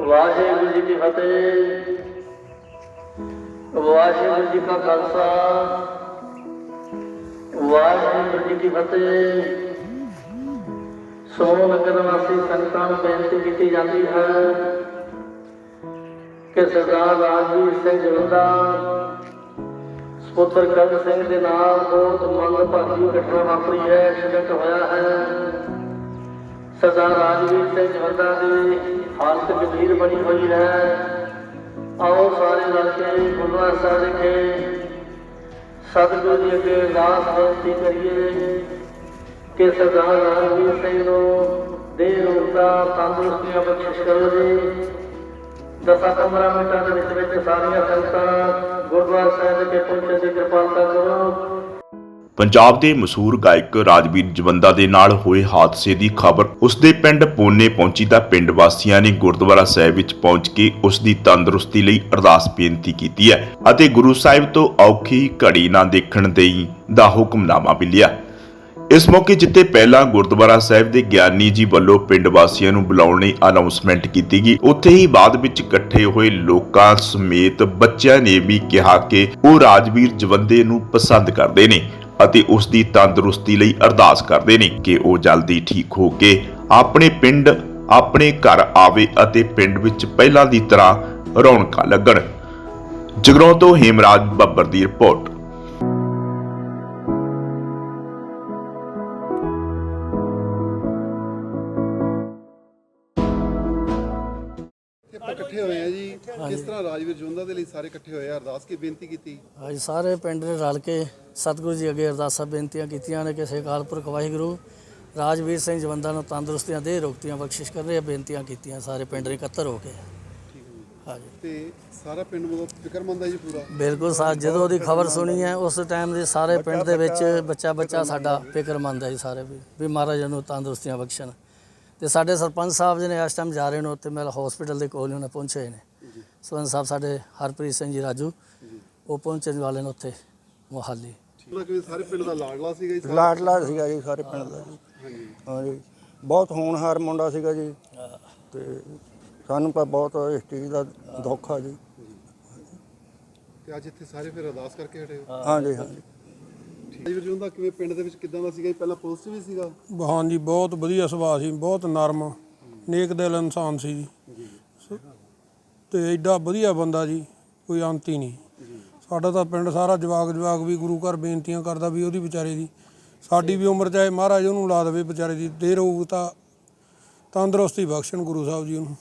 ਵਾਹਿਗੁਰੂ ਜੀ ਕੀ ਫਤਿਹ। ਵਾਹਿਗੁਰੂ ਜੀ ਕਾ ਖਾਲਸਾ। ਵਾਹਿਗੁਰੂ ਜੀ ਕੀ ਫਤਿਹ। ਸੋ ਨਗਰ ਵਾਸੀ ਸੰਗਤਾਂ ਨੂੰ ਬੇਨਤੀ ਕੀਤੀ ਜਾਂਦੀ ਹੈ ਕਿ ਸਰਦਾਰ ਰਾਜਵੀਰ ਸਿੰਘ ਜਵੰਦਾ ਸਪੁੱਤਰ ਕੰਗ ਸਿੰਘ ਦੇ ਨਾਲ ਬਹੁਤ ਮੰਦਭਾਗੀ ਘਟਨਾ ਵਾਪਰੀ ਹੈ, ਐਕਸੀਡੈਂਟ ਹੋਇਆ ਹੈ। ਸਰਦਾਰ ਰਾਜਵੀਰ ਸਿੰਘ ਜਵੰਦਾ ਦੀ ਹਾਲਤ ਗੰਭੀਰ ਬਣੀ ਹੋਈ ਹੈ। ਆਓ ਸਾਰੇ ਰਲ ਕੇ ਗੁਰਦੁਆਰਾ ਸਾਹਿਬ ਵਿਖੇ ਸਤਿਗੁਰੂ ਜੀ ਅੱਗੇ ਅਰਦਾਸ ਬੇਨਤੀ ਕਰੀਏ ਕਿ ਸਰਦਾਰ ਰਾਜਵੀਰ ਸਿੰਘ ਨੂੰ ਦੇਹ ਰੋਗਤਾ ਤੰਦਰੁਸਤੀਆਂ ਬਖਸ਼ਿਸ਼ ਕਰੋ ਜੀ। ਦਸਾਂ 15 ਮਿੰਟਾਂ ਦੇ ਵਿੱਚ ਵਿੱਚ ਸਾਰੀਆਂ ਸੰਗਤਾਂ ਗੁਰਦੁਆਰਾ ਸਾਹਿਬ ਵਿਖੇ ਪਹੁੰਚਣ ਦੀ ਕਿਰਪਾਲਤਾ ਕਰੋ। ਪੰਜਾਬ ਦੇ ਮਸ਼ਹੂਰ ਗਾਇਕ ਰਾਜਵੀਰ ਜਵੰਦਾ ਦੇ ਨਾਲ ਹੋਏ ਹਾਦਸੇ ਦੀ ਖਬਰ ਉਸਦੇ ਪਿੰਡ ਪੋਨੇ ਪਹੁੰਚੀ ਤਾਂ ਪਿੰਡ ਵਾਸੀਆਂ ਨੇ ਗੁਰਦੁਆਰਾ ਸਾਹਿਬ ਵਿੱਚ ਪਹੁੰਚ ਕੇ ਉਸ ਦੀ ਤੰਦਰੁਸਤੀ ਲਈ ਅਰਦਾਸ ਬੇਨਤੀ ਕੀਤੀ ਹੈ ਅਤੇ ਗੁਰੂ ਸਾਹਿਬ ਤੋਂ ਔਖੀ ਘੜੀ ਨਾ ਦੇਖਣ ਦੇਈ ਦਾ ਹੁਕਮਨਾਮਾ ਵੀ ਲਿਆ। ਇਸ ਮੌਕੇ ਜਿੱਤੇ ਪਹਿਲਾਂ ਗੁਰਦੁਆਰਾ ਸਾਹਿਬ ਦੇ ਗਿਆਨੀ ਜੀ ਵੱਲੋਂ ਪਿੰਡ ਵਾਸੀਆਂ ਨੂੰ ਬੁਲਾਉਣ ਲਈ ਅਨਾਉਂਸਮੈਂਟ ਕੀਤੀ ਗਈ, ਉੱਥੇ ਹੀ ਬਾਅਦ ਵਿੱਚ ਇਕੱਠੇ ਹੋਏ ਲੋਕਾਂ ਸਮੇਤ ਬੱਚਿਆਂ ਨੇ ਵੀ ਕਿਹਾ ਕਿ ਉਹ ਰਾਜਵੀਰ ਜਵੰਦੇ ਨੂੰ ਪਸੰਦ ਕਰਦੇ ਨੇ ਅਤੇ ਉਸ ਦੀ ਤੰਦਰੁਸਤੀ ਲਈ ਅਰਦਾਸ ਕਰਦੇ ਨੇ ਕਿ ਉਹ ਜਲਦੀ ਠੀਕ ਹੋ ਕੇ ਆਪਣੇ ਪਿੰਡ, ਆਪਣੇ ਘਰ ਆਵੇ ਅਤੇ ਪਿੰਡ ਵਿੱਚ ਪਹਿਲਾਂ ਦੀ ਤਰ੍ਹਾਂ ਰੌਣਕਾਂ ਲੱਗਣ। ਜਗਰੋਂ ਤੋਂ ਹੇਮਰਾਜ ਬੱਬਰ ਦੀ ਰਿਪੋਰਟ। ਇਕੱਠੇ ਹੋਏ ਆ ਜੀ। ਕਿਸ ਤਰ੍ਹਾਂ ਰਾਜਵੀਰ ਜਵੰਦਾ ਦੇ ਲਈ ਸਾਰੇ ਇਕੱਠੇ ਹੋਏ ਆ? ਅਰਦਾਸ ਕੀ ਬੇਨਤੀ ਕੀਤੀ? ਅੱਜ ਸਾਰੇ ਪਿੰਡ ਨੇ ਰਲ ਕੇ ਸਤਿਗੁਰੂ ਜੀ ਅੱਗੇ ਅਰਦਾਸਾਂ ਬੇਨਤੀਆਂ ਕੀਤੀਆਂ ਨੇ ਕਿ ਸੇ ਅਕਾਲ ਪੁਰਖ ਵਾਹਿਗੁਰੂ ਰਾਜਵੀਰ ਸਿੰਘ ਜਵੰਦਾਂ ਨੂੰ ਤੰਦਰੁਸਤੀਆਂ ਦੇ ਰੋਗਤੀਆਂ ਬਖਸ਼ਿਸ਼ ਕਰ ਰਹੇ ਬੇਨਤੀਆਂ ਕੀਤੀਆਂ ਸਾਰੇ ਪਿੰਡ ਨੇ ਇਕੱਤਰ ਹੋ ਕੇ। ਹਾਂਜੀ। ਤੇ ਸਾਰਾ ਪਿੰਡ ਮਤਲਬ ਫਿਕਰਮੰਦ ਹੈ ਜੀ ਪੂਰਾ? ਬਿਲਕੁਲ ਸਾ ਜਦੋਂ ਉਹਦੀ ਖਬਰ ਸੁਣੀ ਹੈ ਉਸ ਟਾਈਮ ਦੇ ਸਾਰੇ ਪਿੰਡ ਦੇ ਵਿੱਚ ਬੱਚਾ ਬੱਚਾ ਸਾਡਾ ਫਿਕਰਮੰਦ ਹੈ ਜੀ ਸਾਰੇ ਵੀ ਮਹਾਰਾਜ ਨੂੰ ਤੰਦਰੁਸਤੀਆਂ ਬਖਸ਼ਣ। ਤੇ ਸਾਡੇ ਸਰਪੰਚ ਸਾਹਿਬ ਜੀ ਨੇ ਇਸ ਟਾਈਮ ਜਾ ਰਹੇ ਨੇ ਉੱਥੇ ਮੇਰਾ ਹਸਪੀਟਲ ਦੇ ਕੋਲ ਹੀ ਉਹਨੇ ਪਹੁੰਚੇ ਹੋਏ ਨੇ ਸਰਪੰਚ ਸਾਹਿਬ ਸਾਡੇ ਹਰਪ੍ਰੀਤ ਸਿੰਘ ਜੀ ਰਾਜੂ ਉਹ ਪਹੁੰਚਣ ਵਾਲੇ ਨੇ ਉੱਥੇ ਮੁਹਾਲੀ। ਉਹਨਾਂ ਕਿ ਸਾਰੇ ਪਿੰਡ ਦਾ ਲਾਡਲਾ ਸੀਗਾ ਜੀ? ਸਾਰਾ? ਲਾਡਲਾ ਸੀਗਾ ਜੀ ਸਾਰੇ ਪਿੰਡ ਦਾ ਜੀ। ਹਾਂਜੀ। ਬਹੁਤ ਹੋਣਹਾਰ ਮੁੰਡਾ ਸੀਗਾ ਜੀ। ਤੇ ਸਾਨੂੰ ਤਾਂ ਬਹੁਤ ਇਸ ਚੀਜ਼ ਦਾ ਦੁੱਖ ਆ ਜੀ। ਤੇ ਅੱਜ ਇੱਥੇ ਸਾਰੇ ਫਿਰ ਅਰਦਾਸ ਕਰਕੇ ਹਟੇ ਹੋ? ਹਾਂਜੀ। ਹਾਂਜੀ ਰਾਜਵੀਰ ਜਵੰਦਾ ਕਿਵੇਂ ਪਿੰਡ ਦੇ ਵਿੱਚ ਕਿਦਾਂ ਦਾ ਸੀਗਾ ਜੀ? ਪਹਿਲਾਂ ਪੁਲਿਸ 'ਚ ਵੀ ਸੀਗਾ? ਹਾਂਜੀ ਬਹੁਤ ਵਧੀਆ ਸੁਭਾਅ ਸੀ ਬਹੁਤ ਨਰਮ ਨੇਕ ਦਿਲ ਇਨਸਾਨ ਸੀ ਜੀ। ਸ- ਤੇ ਐਡਾ ਵਧੀਆ ਬੰਦਾ ਜੀ ਕੋਈ ਅੰਤ ਹੀ ਨਹੀਂ। ਸਾਡਾ ਤਾਂ ਪਿੰਡ ਸਾਰਾ ਜਵਾਗ ਜਵਾਗ ਵੀ ਗੁਰੂ ਘਰ ਬੇਨਤੀਆਂ ਕਰਦਾ ਵੀ ਉਹਦੀ ਵਿਚਾਰੇ ਦੀ। ਸਾਡੀ ਵੀ ਉਮਰ ਚਾਹੇ ਮਹਾਰਾਜ ਉਹਨੂੰ ਲਾ ਦੇਵੇ ਵਿਚਾਰੇ ਦੀ ਦੇਰ ਹੋਊ ਤਾਂ ਤੰਦਰੁਸਤੀ ਬਖਸ਼ਣ ਗੁਰੂ ਸਾਹਿਬ ਜੀ ਉਹਨੂੰ।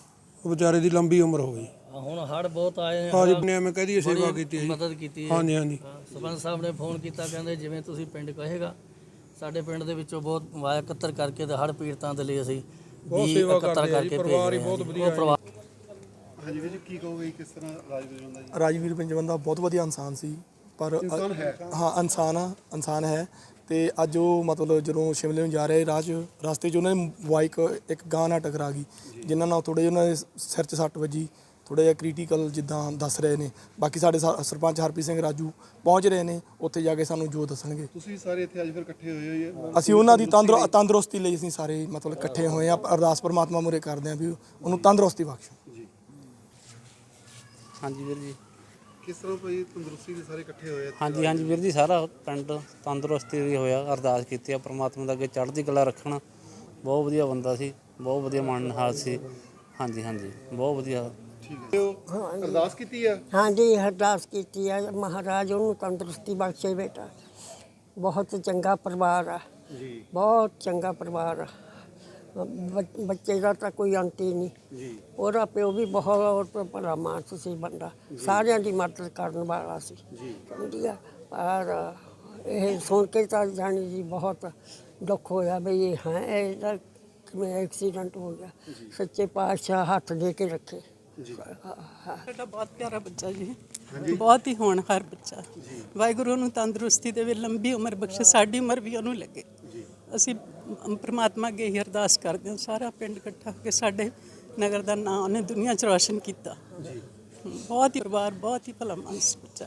ਉਹ ਵਿਚਾਰੇ ਦੀ ਲੰਬੀ ਉਮਰ ਹੋਵੇ ਹੁਣ ਹੜ ਬਹੁਤ ਆਏ ਨੇ ਹਾਂਜੀ ਨੇ ਐਵੇਂ ਕਹਦੀ ਸੇਵਾ ਕੀਤੀ ਹੈ ਜੀ। ਮਦਦ ਕੀਤੀ ਹੈ ਹਾਂਜੀ ਹਾਂਜੀ। ਹਾਂ, ਸਰਪੰਚ ਸਾਹਿਬ ਨੇ ਫੋਨ ਕੀਤਾ ਕਹਿੰਦੇ ਜਿਵੇਂ ਤੁਸੀਂ ਪਿੰਡ ਕਹੇਗਾ ਸਾਡੇ ਪਿੰਡ ਦੇ ਵਿੱਚੋਂ ਬਹੁਤ ਵਾਇਆ ਇਕੱਤਰ ਕਰਕੇ ਤੇ ਹੜ ਪੀੜਤਾਂ ਦੇ ਲਈ ਅਸੀਂ ਬਹੁਤ ਸੇਵਾ ਕਰਦੇ ਆ ਜੀ, ਪਰਿਵਾਰ ਹੀ ਹਾਂ ਬਹੁਤ। ਵਧੀਆ ਪਰਿਵਾਰ ਹਾਂਜੀ ਵੀਰ ਜੀ ਕੀ ਕਹੋਗੇ ਜੀ ਕਿਸ ਤਰ੍ਹਾਂ ਰਾਜਵੀਰ ਜਵੰਦਾ ਜੀ? ਰਾਜਵੀਰ ਪੰਜਵੰਦਾ ਬਹੁਤ ਵਧੀਆ ਇਨਸਾਨ ਸੀ ਪਰ ਇਨਸਾਨ ਹੈ? ਹਾਂ ਇਨਸਾਨ ਆ ਇਨਸਾਨ ਹੈ। ਤੇ ਅੱਜ ਉਹ ਮਤਲਬ ਜਦੋਂ ਸ਼ਿਮਲੇ ਨੂੰ ਜਾ ਰਹੇ ਰਾਹ 'ਚ ਰਸਤੇ 'ਚ ਉਹਨਾਂ ਨੇ ਬਾਈਕ ਇੱਕ ਗਾਂ ਨਾਲ ਟਕਰਾ ਗਈ ਜਿਨ੍ਹਾਂ ਨਾਲ ਥੋੜੇ ਉਹਨਾਂ ਦੇ ਸਿਰ 'ਚ ਸੱਟ ਵੱਜੀ। ਥੋੜਾ ਜਿਹਾ ਕ੍ਰਿਟੀਕਲ ਜਿੱਦਾਂ ਦੱਸ ਰਹੇ ਨੇ। ਬਾਕੀ ਸਾਡੇ ਸਰ- ਸਰਪੰਚ ਹਰਪ੍ਰੀਤ ਸਿੰਘ ਰਾਜੂ ਪਹੁੰਚ ਰਹੇ ਨੇ ਉੱਥੇ ਜਾ ਕੇ ਸਾਨੂੰ ਜੋ ਦੱਸਣਗੇ। ਤੁਸੀਂ ਸਾਰੇ ਇੱਥੇ ਅੱਜ ਫਿਰ ਇਕੱਠੇ ਹੋਏ ਹੋਏ ਆ ਅਸੀਂ ਉਹਨਾਂ ਦੀ ਤੰਦਰ ਤੰਦਰੁਸਤੀ ਲਈ ਅਸੀਂ ਸਾਰੇ ਮਤਲਬ ਇਕੱਠੇ ਹੋਏ ਆ ਅਰਦਾਸ ਪਰਮਾਤਮਾ ਮੁਰੇ ਕਰਦੇ ਆ ਵੀ ਉਹਨੂੰ ਤੰਦਰੁਸਤੀ ਬਖਸ਼ੋ। ਹਾਂਜੀ ਵੀਰ ਜੀ। ਕਿਸ ਤਰ੍ਹਾਂ ਭਾਈ ਤੰਦਰੁਸਤੀ ਦੇ ਸਾਰੇ ਇਕੱਠੇ ਹੋਏ ਆ? ਹਾਂਜੀ ਹਾਂਜੀ ਵੀਰ ਜੀ ਸਾਰਾ ਪਿੰਡ ਤੰਦਰੁਸਤੀ ਦੀ ਹੋਇਆ ਅਰਦਾਸ ਕੀਤੀ ਆ ਪ੍ਰਮਾਤਮਾ ਦਾ ਅੱਗੇ ਚੜ੍ਹਦੀ ਕਲਾ ਰੱਖਣਾ। ਬਹੁਤ ਵਧੀਆ ਬੰਦਾ ਸੀ ਬਹੁਤ ਵਧੀਆ ਮਨ ਹਾਲ ਸੀ। ਹਾਂਜੀ ਹਾਂਜੀ ਬਹੁਤ ਵਧੀਆ ਠੀਕ ਹੈ। ਅਰਦਾਸ ਕੀਤੀ ਆ? ਹਾਂਜੀ ਅਰਦਾਸ ਕੀਤੀ ਹੈ ਮਹਾਰਾਜ ਉਹਨੂੰ ਤੰਦਰੁਸਤੀ ਬਖਸ਼ੇ ਬੇਟਾ। ਬਹੁਤ ਚੰਗਾ ਪਰਿਵਾਰ ਆ। ਜੀ। ਬਹੁਤ ਚੰਗਾ ਪਰਿਵਾਰ ਆ। ਬ- ਬੱਚੇ ਦਾ ਤਾਂ ਕੋਈ ਅੰਤ ਹੀ ਨਹੀਂ। ਜੀ। ਉਹਦਾ ਪਿਓ ਵੀ ਬਹੁਤ ਭਲਾ ਮਾਨਸ ਸੀ ਬੰਦਾ। ਸਾਰਿਆਂ ਦੀ ਮਦਦ ਕਰਨ ਵਾਲਾ ਸੀ। ਜੀ। ਸਮਝੀ ਆ ਪਰ ਇਹ ਸੁਣ ਕੇ ਤਾਂ ਜਾਣੀ ਜੀ ਬਹੁਤ ਦੁੱਖ ਹੋਇਆ ਵੀ ਇਹ ਹੈ ਇਹਦਾ ਕਿਵੇਂ ਐਕਸੀਡੈਂਟ ਹੋ ਗਿਆ। ਸੱਚੇ ਪਾਤਸ਼ਾਹ ਹੱਥ ਦੇ ਕੇ ਰੱਖੇ। ਸਾਡਾ ਬਹੁਤ ਪਿਆਰਾ ਬੱਚਾ ਜੀ। ਬਹੁਤ ਹੀ ਹੋਣਹਾਰ ਬੱਚਾ। ਵਾਹਿਗੁਰੂ ਨੂੰ ਤੰਦਰੁਸਤੀ ਦੇਵੇ ਲੰਬੀ ਉਮਰ ਬਖਸ਼ੇ ਸਾਡੀ ਉਮਰ ਵੀ ਉਹਨੂੰ ਲੱਗੇ। ਅਸੀਂ ਪ੍ਰਮਾਤਮਾ ਅੱਗੇ ਹੀ ਅਰਦਾਸ ਕਰਦੇ ਹਾਂ ਸਾਰਾ ਪਿੰਡ ਇਕੱਠਾ ਹੋ ਕੇ ਸਾਡੇ ਨਗਰ ਦਾ ਨਾਂ ਉਹਨੇ ਦੁਨੀਆ 'ਚ ਰੌਸ਼ਨ ਕੀਤਾ। ਬਹੁਤ ਹੀ ਪਰਿਵਾਰ ਬਹੁਤ ਹੀ ਭਲਾ ਮਾਨਸ ਬੱਚਾ।